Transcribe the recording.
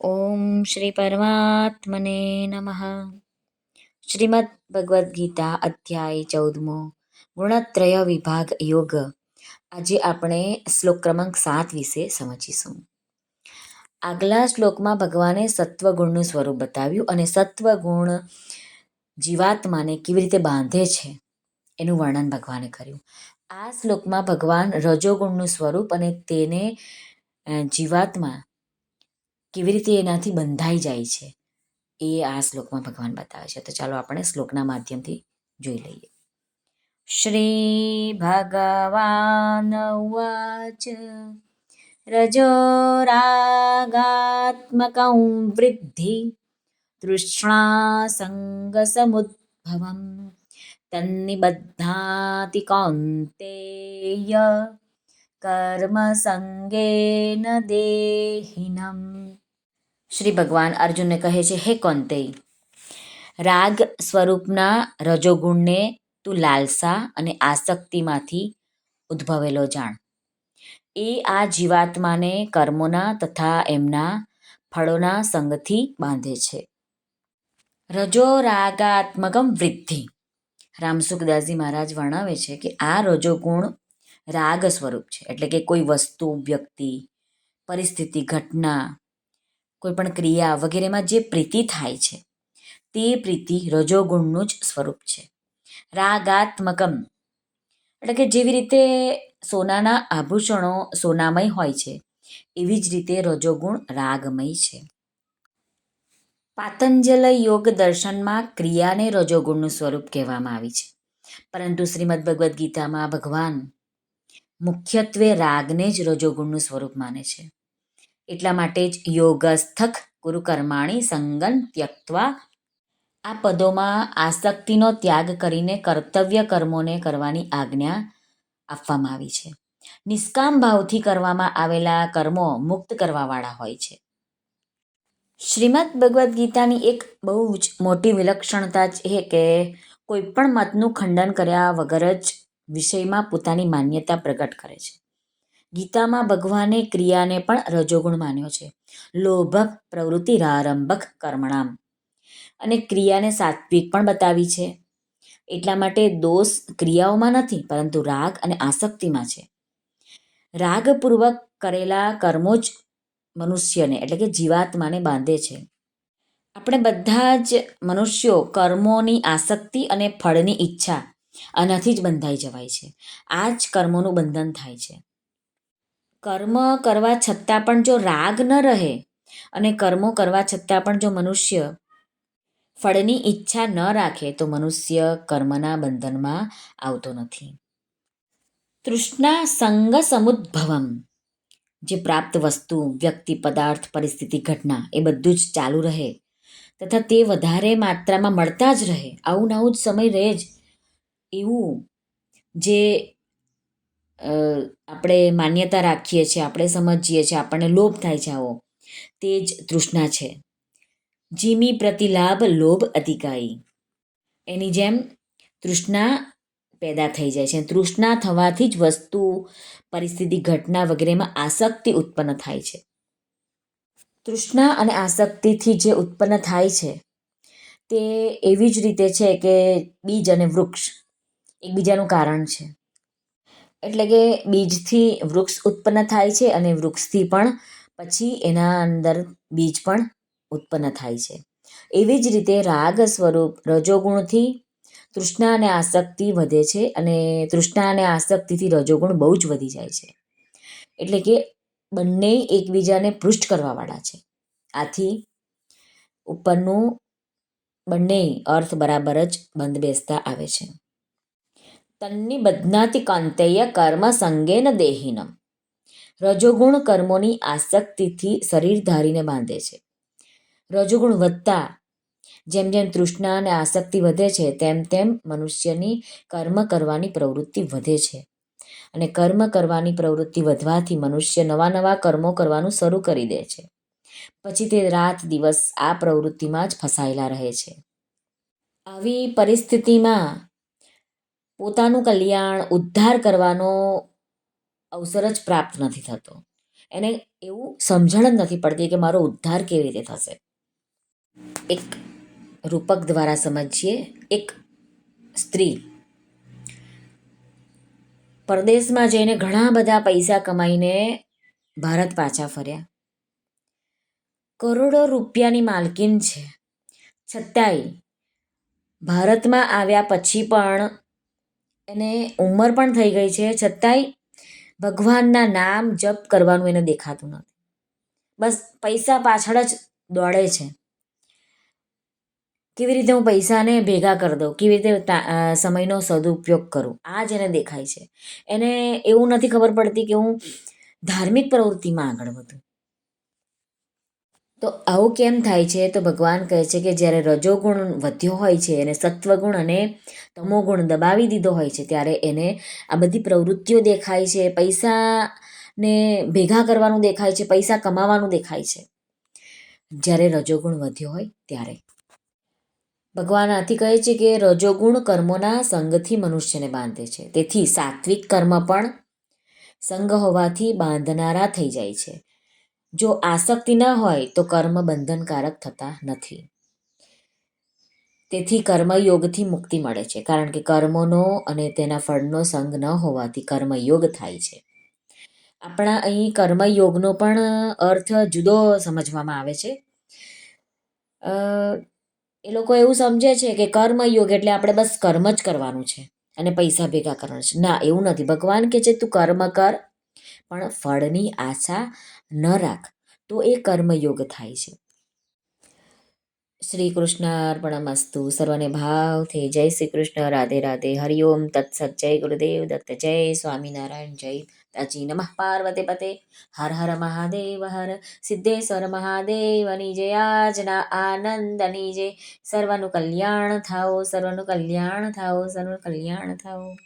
ઓમ શ્રી પરમાત્મને નમઃ શ્રીમદ ભગવદ્ ગીતા અધ્યાય ચૌદમો ગુણત્રય વિભાગ યોગ આજે આપણે શ્લોક ક્રમાંક સાત વિશે સમજીશું. આગલા શ્લોકમાં ભગવાને સત્વગુણનું સ્વરૂપ બતાવ્યું અને સત્વગુણ જીવાત્માને કેવી રીતે બાંધે છે એનું વર્ણન ભગવાને કર્યું. આ શ્લોકમાં ભગવાન રજોગુણનું સ્વરૂપ અને તેને જીવાત્મા કેવી રીતે એનાથી બંધાઈ જાય છે, એ આ શ્લોકમાં ભગવાન બતાવે છે. તો ચાલો આપણે શ્લોકના માધ્યમથી જોઈ લઈએ. શ્રી ભગવાન ઉવાચ રજોરાગાત્મકં વૃદ્ધિ તૃષ્ણાસંગસમુદ્ભવં તન્નિબધ્નાતિ કૌન્તેય કર્મસંગેન દેહિનમ શ્રી ભગવાન અર્જુનને કહે છે, હે કોંતેય રાગ સ્વરૂપના રજોગુણને તું લાલસા અને આસક્તિમાંથી ઉદ્ભવેલો જાણ. એ આ જીવાત્માને કર્મોના તથા એમના ફળોના સંગથી બાંધે છે. રજો રાગાત્મકમ વૃદ્ધિ. રામસુખદાસજી મહારાજ વર્ણવે છે કે આ રજોગુણ રાગ સ્વરૂપ છે. એટલે કે કોઈ વસ્તુ, વ્યક્તિ, પરિસ્થિતિ, ઘટના કોઈ પણ ક્રિયા વગેરેમાં જે પ્રીતિ થાય છે, તે પ્રીતિ રજોગુણનું જ સ્વરૂપ છે. રાગાત્મકમ એટલે કે જેવી રીતે સોનાના આભૂષણો સોનામય હોય છે, એવી જ રીતે રજોગુણ રાગમય છે. પાતંજલ યોગ દર્શનમાં ક્રિયાને રજોગુણનું સ્વરૂપ કહેવામાં આવી છે. પરંતુ શ્રીમદ ભગવદ્ ગીતામાં ભગવાન મુખ્યત્વે રાગને જ રજોગુણનું સ્વરૂપ માને છે. એટલા માટે જ યોગસ્થક ગુરુકર્માણી સંગન ત્યક્તવા. આ પદોમાં આસક્તિનો ત્યાગ કરીને કર્તવ્ય કર્મોને કરવાની આજ્ઞા આપવામાં આવી છે. નિષ્કામ ભાવથી કરવામાં આવેલા કર્મો મુક્ત કરવાવાળા હોય છે. શ્રીમદ ભગવદ્ ગીતાની એક બહુ જ મોટી વિલક્ષણતા છે કે કોઈ પણ મતનું ખંડન કર્યા વગર જ વિષયમાં પોતાની માન્યતા પ્રગટ કરે છે. ગીતામાં ભગવાને ક્રિયાને પણ રજોગુણ માન્યો છે. લોભક પ્રવૃત્તિ રારંભક કર્મણામ. અને ક્રિયાને સાત્વિક પણ બતાવી છે. એટલા માટે દોષ ક્રિયાઓમાં નથી, પરંતુ રાગ અને આસક્તિમાં છે. રાગપૂર્વક કરેલા કર્મો જ મનુષ્યને, એટલે કે જીવાત્માને બાંધે છે. આપણે બધા જ મનુષ્યો કર્મોની આસક્તિ અને ફળની ઈચ્છા, આનાથી જ બંધાઈ જવાય છે. આ જ કર્મોનું બંધન થાય છે. કર્મ કરવા છતાં પણ જો રાગ ન રહે અને કર્મો કરવા છતાં પણ જો મનુષ્ય ફળની ઈચ્છા ન રાખે, તો મનુષ્ય કર્મના બંધનમાં આવતો નથી. તૃષ્ણા સંગ સમુદ્ભવમ, જે પ્રાપ્ત વસ્તુ, વ્યક્તિ, પદાર્થ, પરિસ્થિતિ, ઘટના, એ બધું જ ચાલુ રહે તથા તે વધારે માત્રામાં મળતા જ રહે. આવું નવું જ સમય રહે જ એવું જે આપણે માન્યતા રાખીએ છીએ, આપણે સમજીએ છીએ, આપણને લોભ થાય છે આવો. તે જ તૃષ્ણા છે. જીમી પ્રતિલાભ લોભ અધિકારી. એની જેમ તૃષ્ણા પેદા થઈ જાય છે. તૃષ્ણા થવાથી જ વસ્તુ, પરિસ્થિતિ, ઘટના વગેરેમાં આસક્તિ ઉત્પન્ન થાય છે. તૃષ્ણા અને આસક્તિથી જે ઉત્પન્ન થાય છે, તે એવી જ રીતે છે કે બીજ અને વૃક્ષ એકબીજાનું કારણ છે. એટલે કે બીજથી વૃક્ષ ઉત્પન્ન થાય છે અને વૃક્ષથી પણ પછી એના અંદર બીજ પણ ઉત્પન્ન થાય છે. એવી જ રીતે રાગ સ્વરૂપ રજોગુણથી તૃષ્ણા અને આસક્તિ વધે છે અને તૃષ્ણા અને આસક્તિથી રજોગુણ બહુ જ વધી જાય છે. એટલે કે બંને એકબીજાને પૃષ્ઠ કરવાવાળા છે. આથી ઉપરનું બંને અર્થ બરાબર જ બંધ બેસતા આવે છે. તન્ની બદનાતિ કાંતેય કર્મ સંગેન દેહિનમ. રજોગુણ કર્મોની આસક્તિથી શરીર ધારીને બાંધે છે. રજોગુણ વધતા જેમ જેમ તૃષ્ણા અને આસક્તિ વધે છે, તેમ તેમ મનુષ્યની કર્મ કરવાની પ્રવૃત્તિ વધે છે. અને કર્મ કરવાની પ્રવૃત્તિ વધવાથી મનુષ્ય નવા નવા કર્મો કરવાનું શરૂ કરી દે છે. પછી તે રાત દિવસ આ પ્રવૃત્તિમાં જ ફસાયેલા રહે છે. આવી પરિસ્થિતિમાં પોતાનું કલ્યાણ ઉદ્ધાર કરવાનો અવસર જ પ્રાપ્ત નથી થતો. એને એવું સમજણ જ નથી પડતી કે મારો ઉદ્ધાર કેવી રીતે થશે. એક રૂપક દ્વારા સમજીએ, એક સ્ત્રી પરદેશમાં જઈને ઘણા બધા પૈસા કમાઈને ભારત પાછા ફર્યા. કરોડો રૂપિયાની માલકીન છે. છતાંય ભારતમાં આવ્યા પછી પણ એને ઉંમર પણ થઈ ગઈ છે, છતાંય ભગવાનના નામ જપ કરવાનું એને દેખાતું નથી. બસ પૈસા પાછળ જ દોડે છે. કેવી રીતે હું પૈસાને ભેગા કરી દઉં? કેવી રીતે સમયનો સદુપયોગ કરું? આ જ એને દેખાય છે. એને એવું નથી ખબર પડતી કે હું ધાર્મિક પ્રવૃત્તિમાં આગળ વધું. તો આવું કેમ થાય છે? તો ભગવાન કહે છે કે જ્યારે રજોગુણ વધ્યો હોય છે અને સત્વગુણ અને તમોગુણ દબાવી દીધો હોય છે, ત્યારે એને આ બધી પ્રવૃત્તિઓ દેખાય છે. પૈસાને ભેગા કરવાનું દેખાય છે, પૈસા કમાવાનું દેખાય છે. જ્યારે રજોગુણ વધ્યો હોય ત્યારે. ભગવાન આથી કહે છે કે રજોગુણ કર્મોના સંગથી મનુષ્યને બાંધે છે. તેથી સાત્વિક કર્મ પણ સંગ હોવાથી બાંધનારા થઈ જાય છે. જો આસક્તિ ન હોય તો કર્મ બંધનકારક થતા નથી. તેથી કર્મયોગથી મુક્તિ મળે છે. કારણ કે કર્મોનો અને તેના ફળનો સંગ ન હોવાથી કર્મયોગ થાય છે. આપણા અહીં કર્મયોગનો પણ અર્થ જુદો સમજવામાં આવે છે. એ લોકો એવું સમજે છે કે કર્મયોગ એટલે આપણે બસ કર્મ જ કરવાનું છે અને પૈસા ભેગા કરવાના છે. ના, એવું નથી. ભગવાન કે છે, તું કર્મ કર પણ ફળની આશા ન રાખ, તો એ કર્મયોગ થાય છે. શ્રી કૃષ્ણ અર્પણમસ્તુ સર્વને ભાવથી જય શ્રી કૃષ્ણ, રાધે રાધે હરિઓમ તત્સત, જય ગુરુદેવ દત્ત, જય સ્વામિનારાયણ, જય તાજી નમઃ, પાર્વતી પતે. હર હર મહાદેવ, હર સિદ્ધેશ્વર મહાદેવની જય, આજના આનંદની જય. સર્વનું કલ્યાણ થાઓ, સર્વનું કલ્યાણ થાઓ, સર્વનું કલ્યાણ થાઓ.